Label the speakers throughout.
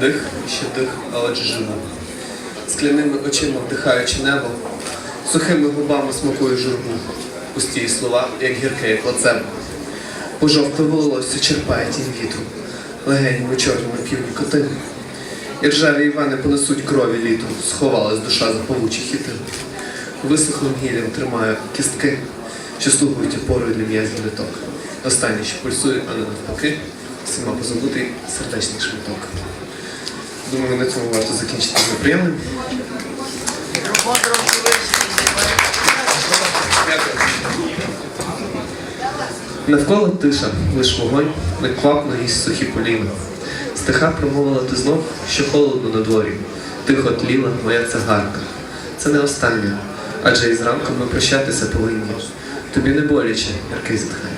Speaker 1: Дих, ще дих, а отже живу. Скляними очима вдихаючи небо, сухими губами смакую журбу. Пусті слова, як гірке, як плацебо. Пожовкле волосся черпає тінь вітру, легенями чорними п'ють нікотину. І ржаві Івани понесуть крові літом, сховалась душа за павучі хіти. Висохлим гіллям тримаю кістки, що слугують опорою для м'язів літок. Останнє, що пульсує, а не навпаки, всіма позабутий сердечний шматок. Думаю, на цьому варто закінчити неприємним. Навколо тиша, лиш вогонь, неквапно їсть сухі поліна. Стиха промовила ти знов, що холодно на дворі. Тихо тліла моя цигарка. Це не останнє, адже із ранком ми прощатися повинні. Тобі не боляче, ярке зітхання.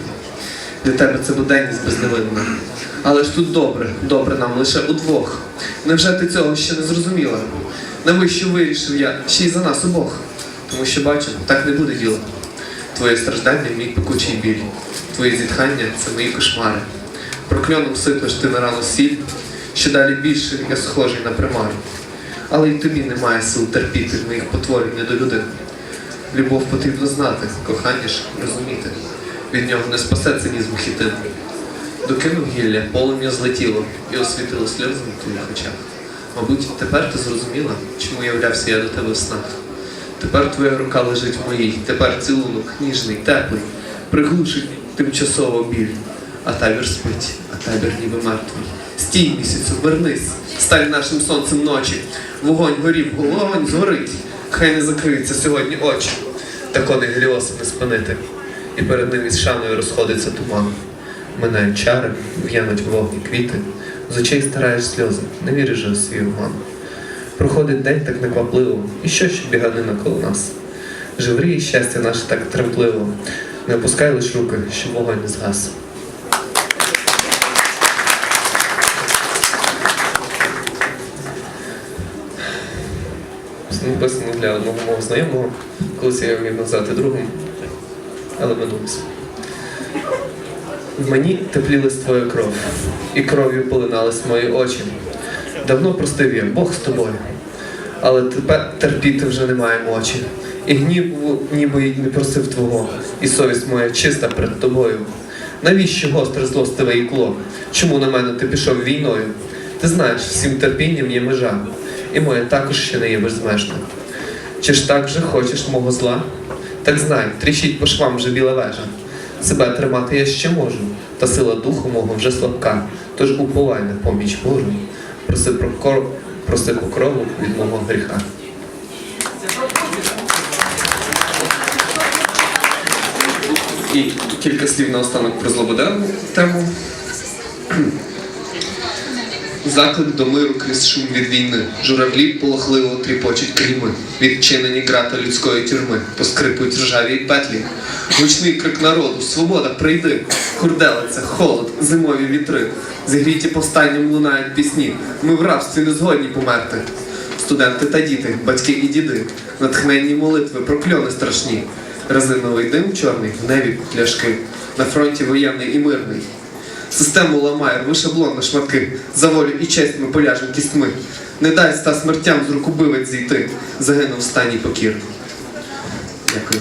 Speaker 1: Для тебе це буденність безневинна. Але ж тут добре, добре нам лише удвох. Невже ти цього ще не зрозуміла? Навіщо вирішив я ще й за нас обох? Тому що бачу, так не буде діла. Твоє страждання мій пекучий біль. Твої зітхання це мої кошмари. Прокльоном сиплеш ти на рану сіль, що далі більше я схожий на примару. Але й тобі немає сил терпіти моїх потворень до людини. Любов потрібно знати, кохання ж розуміти. Від нього не спасе цинізму хітин. Докинув гілля, полум'я злетіло і освітило сльози на твоїх очах. Мабуть, тепер ти зрозуміла, чому являвся я до тебе в снах. Тепер твоя рука лежить в моїй, тепер цілунок, ніжний, теплий, приглушить тимчасово біль. А табір спить, а табір ніби мертвий. Стій місяцю, вернись, стань нашим сонцем ночі. Вогонь горів, вогонь згорить. Хай не закриються сьогодні очі. Та кони геліоси спинити. І перед ним із шаною розходиться туман. Минають чари, в'януть вогні квіти, з очей стараєш сльози, не віриш же у свій обман. Проходить день так неквапливо, і що ще біганина коло нас? Живріє щастя наше так тремтливо, не опускай лиш руки, щоб вогонь не згас. Це написано для одного мого знайомого, колись я міг назвати другом, але минулося. В мені теплілась твоя кров, і кров'ю полинались мої очі. Давно простив я, Бог з тобою. Але тепер терпіти вже немає мочі. І гніву ніби не просив твого, і совість моя чиста перед тобою. Навіщо гостре злостиве ікло? Чому на мене ти пішов війною? Ти знаєш, всім терпінням є межа, і моя також ще не є безмежна. Чи ж так же хочеш мого зла? Так знай, тріщить по швам вже біла вежа. Себе тримати я ще можу, та сила духу мого вже слабка, тож уповай на поміч Божу, проси про кор... проси покрову від мого гріха. І кілька слів на останок про злободенну тему. Заклик до миру крізь шум від війни. Журавлі полохливо тріпочуть кріми. Відчинені грата людської тюрми, поскрипують ржаві петлі. Гучний крик народу, свобода, прийди. Хурделиця, холод, зимові вітри. Зігріті повстанням лунають пісні. Ми в рабстві не згодні померти. Студенти та діти, батьки і діди, натхненні молитви, прокльони страшні. Резиновий дим чорний, в небі пляшки, на фронті воєнний і мирний. Систему ламає, рви шаблон на шматки. За волю і честь ми поляжем кістьми. Не дай ста смертям з рукубивець зійти. Загинув в стані покір. Дякую.